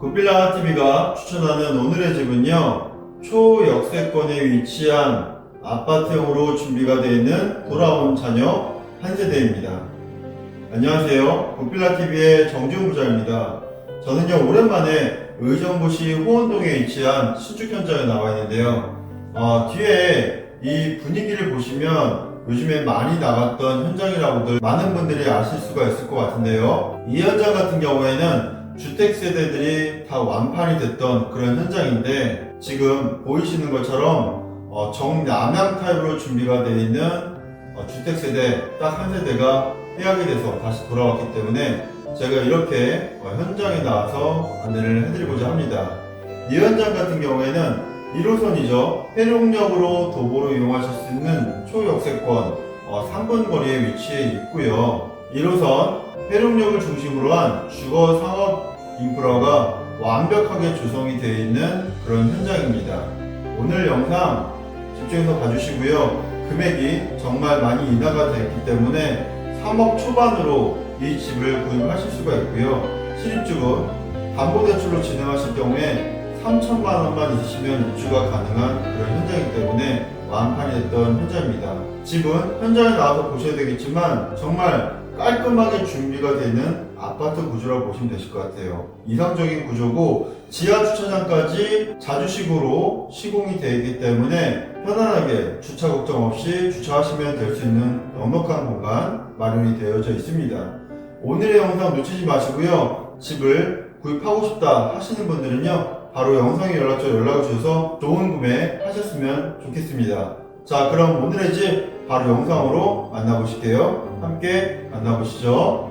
굿빌라 TV가 추천하는 오늘의 집은요 초역세권에 위치한 아파트형으로 준비가 되어 있는 돌아온 자녀 한 세대입니다. 안녕하세요. 굿빌라 TV의 정지훈 부장입니다. 저는요 오랜만에 의정부시 호원동에 위치한 신축 현장에 나와 있는데요. 어, 뒤에 이 분위기를 보시면 요즘에 많이 나갔던 현장이라고들 많은 분들이 아실 수가 있을 것 같은데요. 이 현장 같은 경우에는 주택 세대들이 다 완판이 됐던 그런 현장인데 지금 보이시는 것처럼 어, 정남향 타입으로 준비가 되어 있는 어, 주택 세대 딱 한 세대가 해약이 돼서 다시 돌아왔기 때문에 제가 이렇게 어, 현장에 나와서 안내를 해드리고자 합니다. 이 현장 같은 경우에는 1호선이죠. 해룡역으로 도보로 이용하실 수 있는 초역세권 3분 거리에 위치해 있고요. 1호선 해룡역을 중심으로 한 주거 상업 인프라가 완벽하게 조성이 되어 있는 그런 현장입니다. 오늘 영상 집중해서 봐주시고요. 금액이 정말 많이 인하가 됐기 때문에 3억 초반으로 이 집을 구입하실 수가 있고요. 실입주금 담보대출로 진행하실 경우에 3천만 원만 있으시면 입주가 가능한 그런 현장이기 때문에 완판이 됐던 현장입니다. 집은 현장에 나와서 보셔야 되겠지만 정말 깔끔하게 준비가 되는 아파트 구조라고 보시면 되실 것 같아요. 이상적인 구조고 지하 주차장까지 자주식으로 시공이 되어 있기 때문에 편안하게 주차 걱정 없이 주차하시면 될 수 있는 넉넉한 공간 마련이 되어져 있습니다. 오늘의 영상 놓치지 마시고요. 집을 구입하고 싶다 하시는 분들은요. 바로 영상에 연락처 연락을 주셔서 좋은 구매 하셨으면 좋겠습니다. 자, 그럼 오늘의 집 바로 영상으로 만나보실게요. 함께 만나보시죠.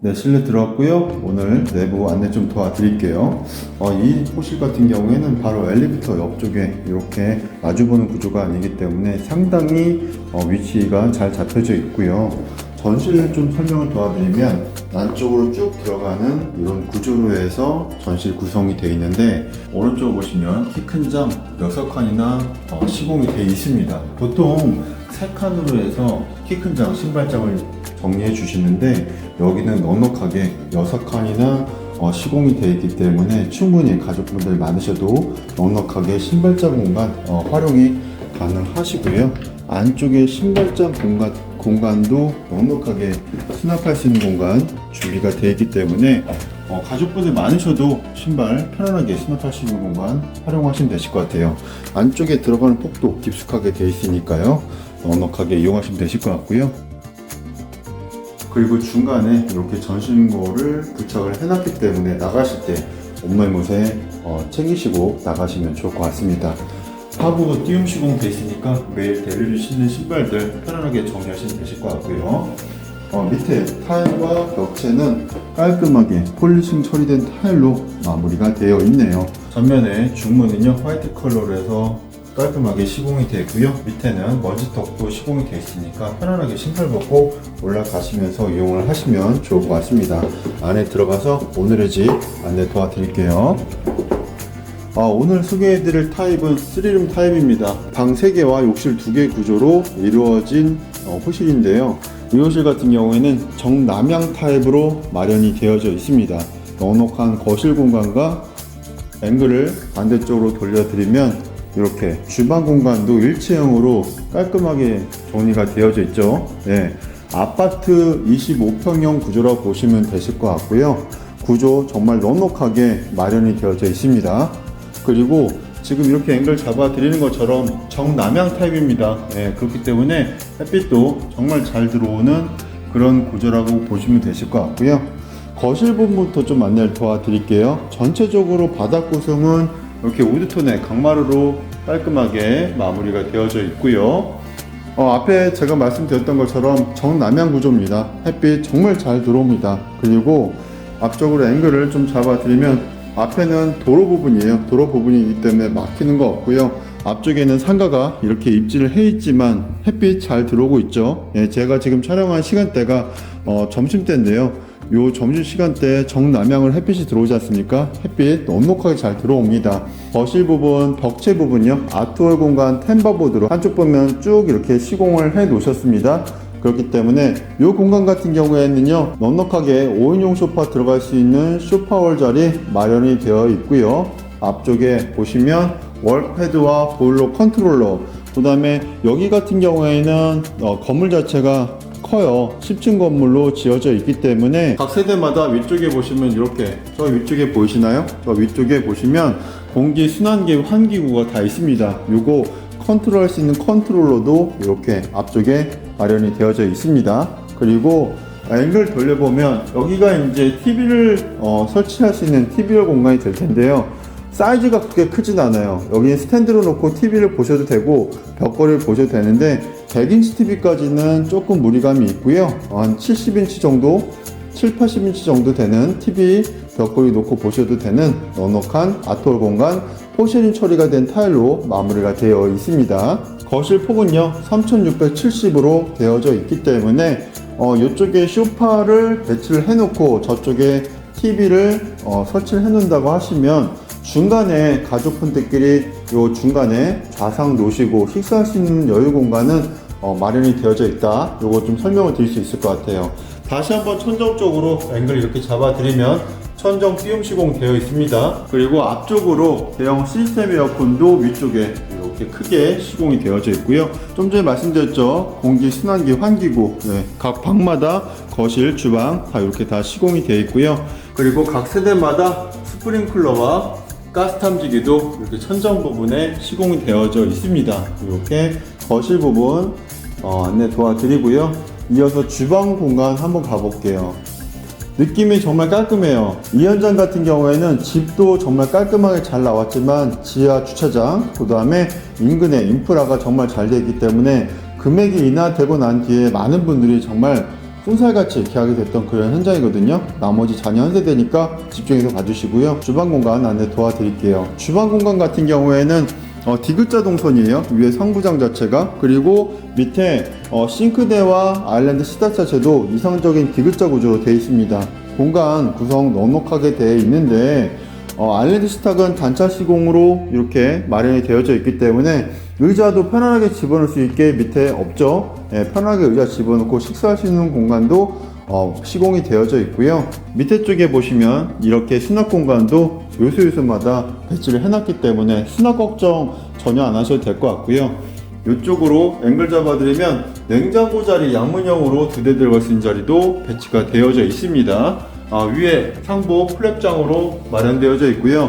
네, 실내 들어왔고요. 오늘 내부 안내 좀 도와드릴게요. 어, 이 호실 같은 경우에는 바로 엘리베이터 옆쪽에 이렇게 마주보는 구조가 아니기 때문에 상당히 어, 위치가 잘 잡혀져 있고요. 전실을 좀 설명을 도와드리면 안쪽으로 쭉 들어가는 이런 구조로 해서 전실 구성이 되어 있는데 오른쪽 보시면 키 큰 장, 여섯 칸이나 어, 시공이 되어 있습니다. 보통 세 칸으로 해서 키 큰 장, 신발장을 정리해 주시는데 여기는 넉넉하게 여섯 칸이나 어, 시공이 되어 있기 때문에 충분히 가족분들 많으셔도 넉넉하게 신발장 공간 어, 활용이 가능하시고요. 안쪽에 신발장 공간, 공간도 넉넉하게 수납할 수 있는 공간 준비가 되어 있기 때문에 어, 가족분들 많으셔도 신발 편안하게 수납할 수 있는 공간 활용하시면 되실 것 같아요. 안쪽에 들어가는 폭도 깊숙하게 되어 있으니까요. 넉넉하게 이용하시면 되실 것 같고요. 그리고 중간에 이렇게 전신고를 부착을 해놨기 때문에 나가실 때 옷말못에 어, 챙기시고 나가시면 좋을 것 같습니다. 하부 띄움 시공 돼 있으니까 매일 데리를 신는 신발들 편안하게 정리하시면 되실 것 같고요. 어, 밑에 타일과 벽체는 깔끔하게 폴리싱 처리된 타일로 마무리가 되어 있네요. 전면에 중문은요 화이트 컬러로 해서 깔끔하게 시공이 되어 있고요. 밑에는 먼지턱도 시공이 되어 있으니까 편안하게 신발 벗고 올라가시면서 이용을 하시면 좋을 것 같습니다. 안에 들어가서 오늘의 집 안내 도와드릴게요. 아, 오늘 소개해드릴 타입은 3룸 타입입니다. 방 3개와 욕실 2개 구조로 이루어진 어, 호실인데요. 이 호실 같은 경우에는 정남향 타입으로 마련이 되어져 있습니다. 넉넉한 거실 공간과 앵글을 반대쪽으로 돌려드리면 이렇게 주방 공간도 일체형으로 깔끔하게 정리가 되어져 있죠. 네. 아파트 25평형 구조라고 보시면 되실 것 같고요. 구조 정말 넉넉하게 마련이 되어져 있습니다. 그리고 지금 이렇게 앵글 잡아 드리는 것처럼 정남향 타입입니다. 네, 그렇기 때문에 햇빛도 정말 잘 들어오는 그런 구조라고 보시면 되실 것 같고요. 거실 부분부터 좀 안내를 도와드릴게요. 전체적으로 바닥 구성은 이렇게 우드톤의 강마루로 깔끔하게 마무리가 되어져 있고요. 어, 앞에 제가 말씀드렸던 것처럼 정남향 구조입니다. 햇빛 정말 잘 들어옵니다. 그리고 앞쪽으로 앵글을 좀 잡아드리면 앞에는 도로 부분이에요. 도로 부분이기 때문에 막히는 거 없고요. 앞쪽에는 상가가 이렇게 입지를 해 있지만 햇빛 잘 들어오고 있죠. 예, 제가 지금 촬영한 시간대가 어, 점심때인데요. 요 점심 시간대 정남향을 햇빛이 들어오지 않습니까? 햇빛 넉넉하게 잘 들어옵니다. 거실 부분, 벽체 부분요. 아트월 공간 템버보드로 한쪽 보면 쭉 이렇게 시공을 해 놓으셨습니다. 그렇기 때문에 이 공간 같은 경우에는요 넉넉하게 5인용 소파 들어갈 수 있는 소파월 자리 마련이 되어 있고요. 앞쪽에 보시면 월패드와 보일러 컨트롤러 그 다음에 여기 같은 경우에는 어, 건물 자체가 커요. 10층 건물로 지어져 있기 때문에 각 세대마다 위쪽에 보시면 이렇게 저 위쪽에 보이시나요? 저 위쪽에 보시면 공기 순환기 환기구가 다 있습니다. 요거 컨트롤 할 수 있는 컨트롤러도 이렇게 앞쪽에 마련이 되어져 있습니다. 그리고 앵글 돌려보면 여기가 이제 TV를 설치할 수 있는 TV열 공간이 될 텐데요. 사이즈가 그렇게 크진 않아요. 여기 스탠드로 놓고 TV를 보셔도 되고 벽걸이를 보셔도 되는데 100인치 TV까지는 조금 무리감이 있고요. 한 70인치 정도 7, 80인치 정도 되는 TV 벽걸이 놓고 보셔도 되는 넉넉한 아트홀 공간 포쉐린 처리가 된 타일로 마무리가 되어 있습니다. 거실 폭은요 3670으로 되어져 있기 때문에 어, 이쪽에 소파를 배치를 해놓고 저쪽에 TV를 어, 설치를 해놓는다고 하시면 중간에 가족분들끼리 요 중간에 좌상 놓으시고 식사할 수 있는 여유 공간은 어, 마련이 되어져 있다. 요거 좀 설명을 드릴 수 있을 것 같아요. 다시 한번 천정 쪽으로 앵글 이렇게 잡아드리면 천정 띄움 시공 되어 있습니다. 그리고 앞쪽으로 대형 시스템 에어컨도 위쪽에 이렇게 크게 시공이 되어져 있고요. 좀 전에 말씀드렸죠. 공기 순환기 환기구 네, 각 방마다 거실, 주방 다 이렇게 다 시공이 되어 있고요. 그리고 각 세대마다 스프링클러와 가스 탐지기도 이렇게 천정 부분에 시공이 되어져 있습니다. 이렇게 거실 부분 어, 안내 도와드리고요. 이어서 주방 공간 한번 가볼게요. 느낌이 정말 깔끔해요. 이 현장 같은 경우에는 집도 정말 깔끔하게 잘 나왔지만 지하 주차장, 그 다음에 인근에 인프라가 정말 잘 되어 있기 때문에 금액이 인하되고 난 뒤에 많은 분들이 정말 쏜살같이 계약이 됐던 그런 현장이거든요. 나머지 자녀 한 세대니까 집중해서 봐주시고요. 주방 공간 안내 도와드릴게요. 주방 공간 같은 경우에는 어, 디귿자 동선이에요. 위에 상부장 자체가 그리고 밑에 어, 싱크대와 아일랜드 시다 자체도 이상적인 디귿자 구조로 되어 있습니다. 공간 구성 넉넉하게 되어 있는데 어, 아일랜드 시탁은 단차 시공으로 이렇게 마련이 되어져 있기 때문에 의자도 편안하게 집어넣을 수 있게 밑에 없죠. 예, 편하게 의자 집어넣고 식사할 수 있는 공간도 어, 시공이 되어져 있고요. 밑에 쪽에 보시면 이렇게 수납 공간도 요소 요소마다 배치를 해놨기 때문에 수납 걱정 전혀 안 하셔도 될 것 같고요. 이쪽으로 앵글 잡아드리면 냉장고 자리 양문형으로 두 대 들어갈 수 있는 자리도 배치가 되어져 있습니다. 아, 위에 상부 플랩장으로 마련되어져 있고요.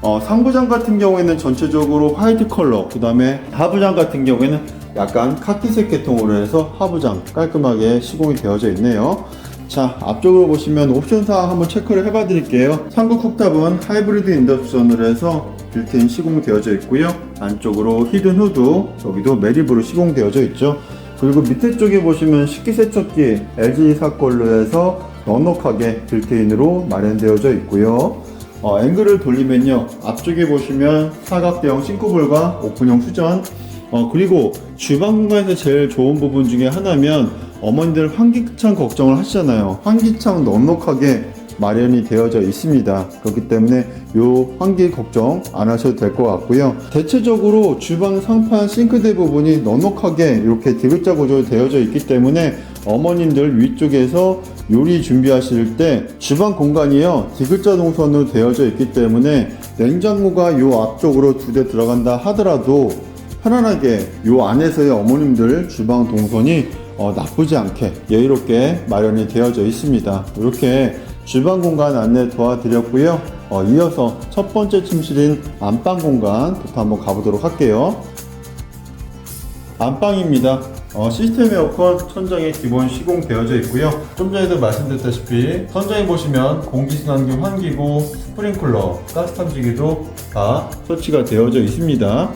어, 상부장 같은 경우에는 전체적으로 화이트 컬러, 그 다음에 하부장 같은 경우에는 약간 카키색 계통으로 해서 하부장 깔끔하게 시공이 되어져 있네요. 자, 앞쪽으로 보시면 옵션사항 한번 체크를 해봐 드릴게요. 상부 쿡탑은 하이브리드 인덕션으로 해서 빌트인 시공되어져 있고요. 안쪽으로 히든 후드, 여기도 매립으로 시공되어져 있죠. 그리고 밑에 쪽에 보시면 식기세척기 LG 사 걸로 해서 넉넉하게 빌트인으로 마련되어져 있고요. 어, 앵글을 돌리면요. 앞쪽에 보시면 사각대형 싱크볼과 오픈형 수전, 어, 그리고 주방 공간에서 제일 좋은 부분 중에 하나면 어머니들 환기창 걱정을 하시잖아요. 환기창 넉넉하게 마련이 되어져 있습니다. 그렇기 때문에 요 환기 걱정 안 하셔도 될 것 같고요. 대체적으로 주방 상판 싱크대 부분이 넉넉하게 이렇게 디귿자 구조로 되어져 있기 때문에 어머님들 위쪽에서 요리 준비하실 때 주방 공간이요 디귿자 동선으로 되어져 있기 때문에 냉장고가 요 앞쪽으로 두 대 들어간다 하더라도 편안하게 요 안에서의 어머님들 주방 동선이 어, 나쁘지 않게 여유롭게 마련이 되어져 있습니다. 이렇게 주방 공간 안내 도와드렸고요. 어, 이어서 첫 번째 침실인 안방 공간부터 한번 가보도록 할게요. 안방입니다. 어, 시스템 에어컨 천장에 기본 시공되어져 있고요. 좀 전에도 말씀드렸다시피 천장에 보시면 공기순환기 환기구, 스프링클러, 가스 탐지기도 다 설치가 되어져 있습니다.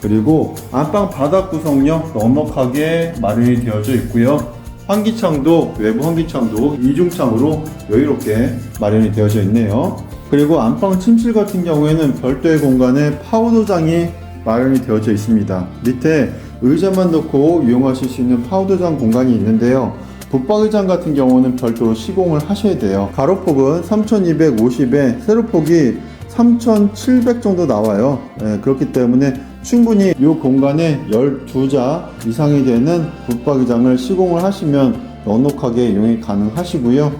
그리고 안방 바닥 구성력 넉넉하게 마련이 되어져 있고요. 환기창도 외부 환기창도 이중창으로 여유롭게 마련이 되어져 있네요. 그리고 안방 침실 같은 경우에는 별도의 공간에 파우더장이 마련이 되어져 있습니다. 밑에 의자만 놓고 이용하실 수 있는 파우더장 공간이 있는데요. 붙박이장 같은 경우는 별도로 시공을 하셔야 돼요. 가로폭은 3250에 세로폭이 3700 정도 나와요. 예, 그렇기 때문에 충분히 이 공간에 12자 이상이 되는 붙박이장을 시공을 하시면 넉넉하게 이용이 가능하시고요.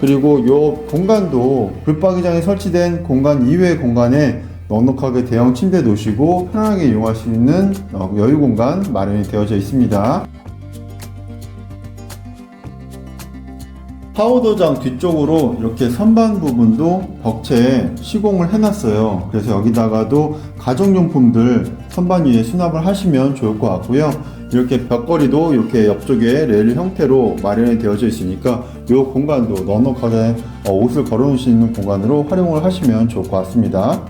그리고 이 공간도 붙박이장에 설치된 공간 이외의 공간에 넉넉하게 대형 침대 놓으시고 편하게 이용할 수 있는 어, 여유 공간 마련이 되어져 있습니다. 파우더장 뒤쪽으로 이렇게 선반 부분도 벽체에 시공을 해놨어요. 그래서 여기다가도 가정용품들 선반 위에 수납을 하시면 좋을 것 같고요. 이렇게 벽걸이도 이렇게 옆쪽에 레일 형태로 마련이 되어져 있으니까 이 공간도 넉넉하게 어, 옷을 걸어놓을 수 있는 공간으로 활용을 하시면 좋을 것 같습니다.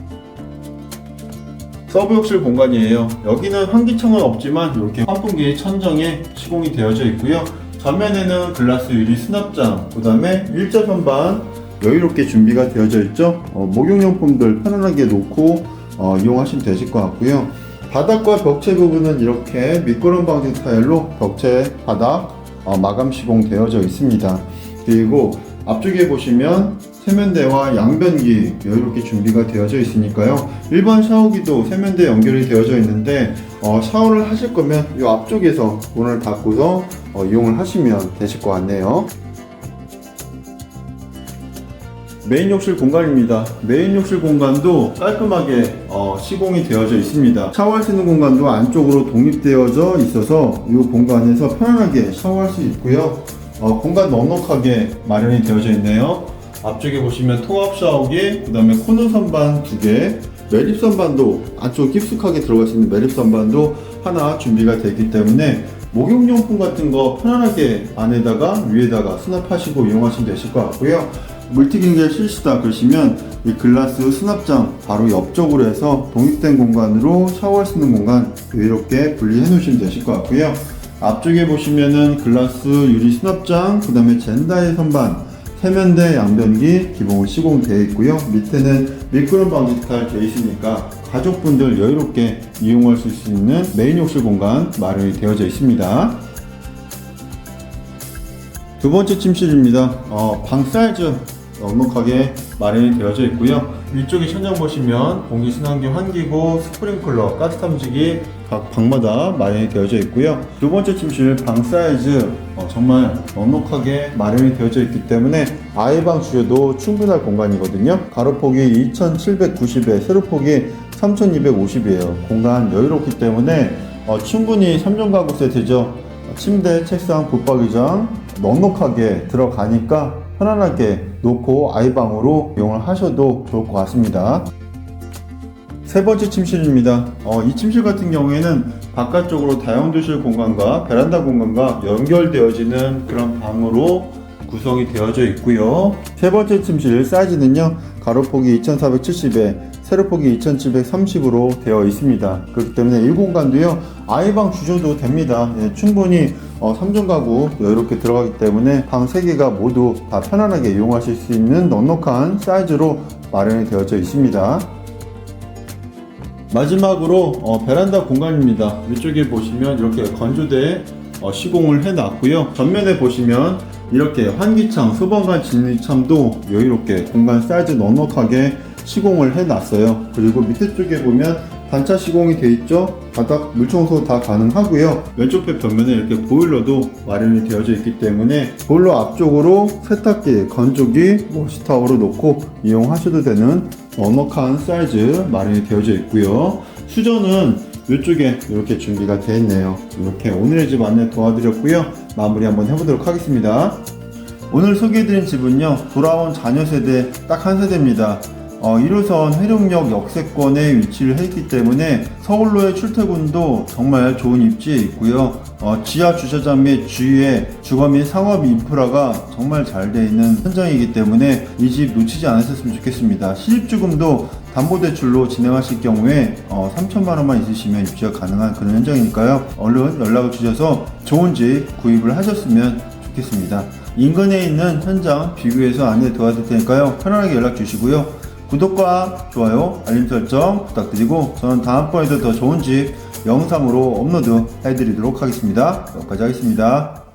서브 욕실 공간이에요. 여기는 환기창은 없지만 이렇게 환풍기 천정에 시공이 되어져 있고요. 전면에는 글라스 유리 수납장, 그 다음에 일자 선반 여유롭게 준비가 되어져 있죠. 어, 목욕용품들 편안하게 놓고 어, 이용하시면 되실 것 같고요. 바닥과 벽체 부분은 이렇게 미끄럼 방지 타일로 벽체 바닥 어, 마감 시공 되어져 있습니다. 그리고 앞쪽에 보시면 세면대와 양변기 여유롭게 준비가 되어져 있으니까요. 일반 샤워기도 세면대 연결이 되어져 있는데 어, 샤워를 하실 거면 이 앞쪽에서 문을 닫고서 어, 이용을 하시면 되실 것 같네요. 메인 욕실 공간입니다. 메인 욕실 공간도 깔끔하게 어, 시공이 되어져 있습니다. 샤워할 수 있는 공간도 안쪽으로 독립되어져 있어서 이 공간에서 편안하게 샤워할 수 있고요. 어, 공간 넉넉하게 마련이 되어져 있네요. 앞쪽에 보시면 통합 샤워기, 그 다음에 코너 선반 두 개, 매립 선반도 안쪽 깊숙하게 들어갈 수 있는 매립 선반도 하나 준비가 되기 때문에 목욕용품 같은 거 편안하게 안에다가 위에다가 수납하시고 이용하시면 되실 것 같고요. 물티빙게 실시다 그러시면 이 글라스 수납장 바로 옆쪽으로 해서 독립된 공간으로 샤워할 수 있는 공간 여유롭게 분리해 놓으시면 되실 것 같고요. 앞쪽에 보시면은 글라스 유리 수납장, 그 다음에 젠다의 선반, 세면대 양변기 기본으로 시공되어 있고요. 밑에는 미끄럼 방지 타일 되어 있으니까 가족분들 여유롭게 이용할 수 있는 메인 욕실 공간 마련이 되어져 있습니다. 두 번째 침실입니다. 어, 방 사이즈 넉넉하게 마련이 되어져 있고요. 위쪽에 천장 보시면 공기 순환기 환기구, 스프링클러, 가스 탐지기 각 방마다 마련이 되어져 있고요. 두 번째 침실 방 사이즈 어, 정말 넉넉하게 마련이 되어져 있기 때문에 아이방 주여도 충분할 공간이거든요. 가로폭이 2790에 세로폭이 3250이에요. 공간 여유롭기 때문에 어, 충분히 3종 가구 세트죠. 침대, 책상, 붙박이장 넉넉하게 들어가니까 편안하게 놓고 아이방으로 이용을 하셔도 좋을 것 같습니다. 세 번째 침실입니다. 어, 이 침실 같은 경우에는 바깥쪽으로 다용도실 공간과 베란다 공간과 연결되어지는 그런 방으로 구성이 되어져 있고요. 세 번째 침실 사이즈는요. 가로폭이 2470에 세로폭이 2730으로 되어 있습니다. 그렇기 때문에 이 공간도요. 아이방 주셔도 됩니다. 예, 충분히 어, 3종 가구 여유롭게 들어가기 때문에 방 3개가 모두 다 편안하게 이용하실 수 있는 넉넉한 사이즈로 마련이 되어져 있습니다. 마지막으로 어, 베란다 공간입니다. 위쪽에 보시면 이렇게 건조대 어, 시공을 해놨고요. 전면에 보시면 이렇게 환기창, 수번간 진리창도 여유롭게 공간 사이즈 넉넉하게 시공을 해놨어요. 그리고 밑에 쪽에 보면 단차 시공이 돼 있죠. 바닥 물청소 다 가능하고요. 왼쪽 배 벽면에 이렇게 보일러도 마련이 되어져 있기 때문에 보일러 앞쪽으로 세탁기, 건조기, 워시타워로 놓고 이용하셔도 되는 넉넉한 사이즈 마련이 되어져 있고요. 수전은 이쪽에 이렇게 준비가 되어 있네요. 이렇게 오늘의 집 안내 도와드렸고요. 마무리 한번 해보도록 하겠습니다. 오늘 소개해드린 집은요, 돌아온 자녀 세대 딱 한 세대입니다. 어, 1호선 회룡역 역세권에 위치를 했기 때문에 서울로의 출퇴근도 정말 좋은 입지에 있고요. 어, 지하 주차장 및 주위에 주거 및 상업 인프라가 정말 잘 돼 있는 현장이기 때문에 이 집 놓치지 않으셨으면 좋겠습니다. 시집주금도 담보대출로 진행하실 경우에 어, 3천만 원만 있으시면 입주가 가능한 그런 현장이니까요. 얼른 연락을 주셔서 좋은 집 구입을 하셨으면 좋겠습니다. 인근에 있는 현장 비교해서 안내 도와드릴 테니까요. 편안하게 연락 주시고요. 구독과 좋아요, 알림 설정 부탁드리고 저는 다음번에도 더 좋은 집 영상으로 업로드 해드리도록 하겠습니다. 여기까지 하겠습니다.